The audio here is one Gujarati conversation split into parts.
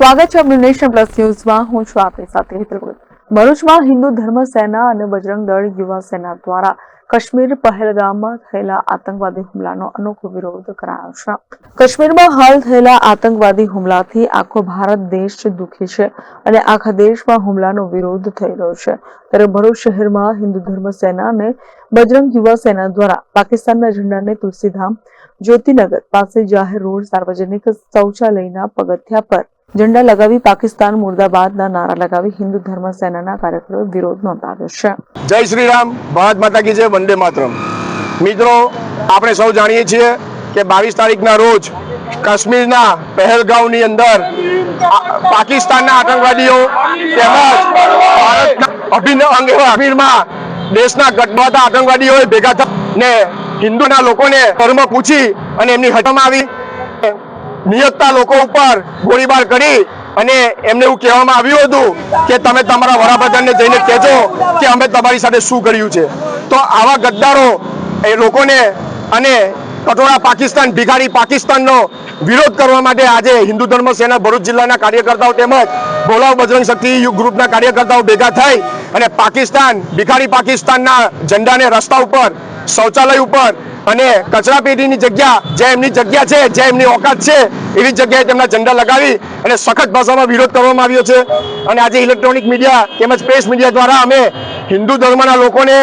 સ્વાગત છે આપનું નેશન પ્લસ ન્યૂઝમાં. હું છું આપની સાથે હેતલ. ભરૂચમાં હિન્દુ ધર્મ સેના અને બજરંગ દળ યુવા સેના દ્વારા કાશ્મીર પહેલગામમાં થયેલા આતંકવાદી હુમલાનો અનોખો વિરોધ કરાયો છે. કાશ્મીરમાં હાલ થયેલા આતંકવાદી હુમલાથી આખો ભારત દેશ દુઃખી છે અને આખા દેશમાં હુમલાનો વિરોધ થઈ રહ્યો છે. ત્યારે ભરૂચ શહેરમાં હિન્દુ ધર્મ સેના અને બજરંગ યુવા સેના દ્વારા પાકિસ્તાનના ઝંડાને તુલસીધામ જ્યોતિનગર પાસે જાહેર રોડ સાર્વજનિક શૌચાલયના પગથિયા પર ઝંડા લગાવી પાકિસ્તાન મુર્દાબાદના નારા લગાવી હિન્દુ ધર્મ સેનાના કાર્યકરોએ વિરોધ નોંધાવ્યો છે. જય શ્રી રામ ભારત માતા કી જય, વંદે માતરમ. મિત્રો, આપણે સૌ જાણીએ છીએ કે બાવીસ તારીખના રોજ કાશ્મીરના પહેલગાંવની અંદર પાકિસ્તાનના આતંકવાદીઓ તેમજ અભિન્ન અંગ કાશ્મીરમાં દેશના ગટબાતા આતંકવાદીઓએ ભેગા થઈ ને હિન્દુના લોકોને ધર્મ પૂછી અને એમની હટમાં આવી નિયતતા લોકો ઉપર ગોળીબાર કરી અને એમને એવું કહેવામાં આવ્યું હતું કે તમે તમારા વડાપ્રધાનને જઈને કહેજો કે અમે તમારી સાથે શું કર્યું છે. તો આવા ગદ્દારો એ લોકોને અને કટોરા પાકિસ્તાન, ભિખારી પાકિસ્તાનનો વિરોધ કરવા માટે આજે હિન્દુ ધર્મ સેના ભરૂચ જિલ્લાના કાર્યકર્તાઓ તેમજ ભોલાવ બજરંગ શક્તિ ગ્રુપના કાર્યકર્તાઓ ભેગા થઈ અને પાકિસ્તાન, ભિખારી પાકિસ્તાનના ઝંડાને રસ્તા ઉપર, શૌચાલય ઉપર અને કચરા પેટીની જગ્યા જે એમની જગ્યા છે, જે એમની ઓકાત છે, એવી જગ્યાએ તેમના ઝંડા લગાવી અને સખત ભાષામાં વિરોધ કરવામાં આવ્યો છે. અને આજે ઇલેક્ટ્રોનિક મીડિયા તેમજ પ્રેસ મીડિયા દ્વારા અમે હિન્દુ ધર્મના લોકોને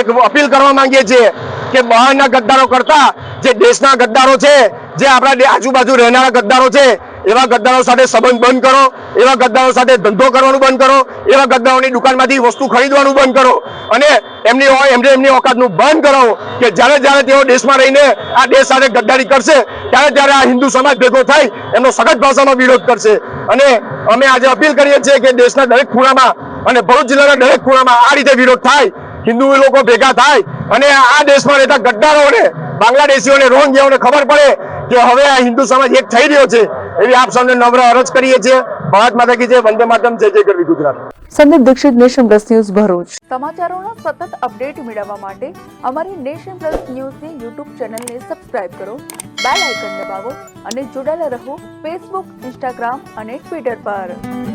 એક અપીલ કરવા માંગીએ છીએ કે બહારના ગદ્દારો કરતા, જે દેશના ગદ્દારો છે, જે આપણા આજુબાજુ રહેનારા ગદ્દારો છે એવા ગદ્દારો સાથે સંબંધ બંધ કરો, એવા ગદ્દારો સાથે ધંધો કરવાનું બંધ કરો, એવા ગદ્દારોની દુકાનમાંથી વસ્તુ ખરીદવાનું બંધ કરો. અને એમની એમને એમની ઓકાતનું બંધ કરાવો કે જ્યારે જ્યારે તેઓ દેશમાં રહીને આ દેશ સાથે ગદ્દારી કરશે, ત્યારે ત્યારે આ હિન્દુ સમાજ ભેગો થાય, એમનો સખત ભાષામાં વિરોધ કરશે. અને અમે આજે અપીલ કરીએ છીએ કે દેશના દરેક ખૂણામાં અને ભરૂચ જિલ્લાના દરેક ખૂણામાં આ રીતે વિરોધ થાય, હિન્દુ લોકો ભેગા થાય, અને આ દેશમાં રહેતા ગદ્દારોને, બાંગ્લાદેશીઓને, રોહિંગ્યાઓને ખબર પડે કે હવે આ હિન્દુ સમાજ એક થઈ રહ્યો છે. એવી આપ સૌને નમ્ર અરજ કરીએ છીએ. ભારત માતા કી જય વંદે માતરમ જય જય કરવી Gujarat. Sandeep Dixit nation plus news Bharuch. સમાચારોના સતત અપડેટ મેળવવા માટે અમારી નેશન પ્લસ ન્યૂઝની યુટ્યુબ ચેનલને સબસ્ક્રાઇબ કરો બેલ આઇકન દબાવો અને જોડાયેલા રહો ફેસબુક ઇન્સ્ટાગ્રામ અને ટ્વિટર પર.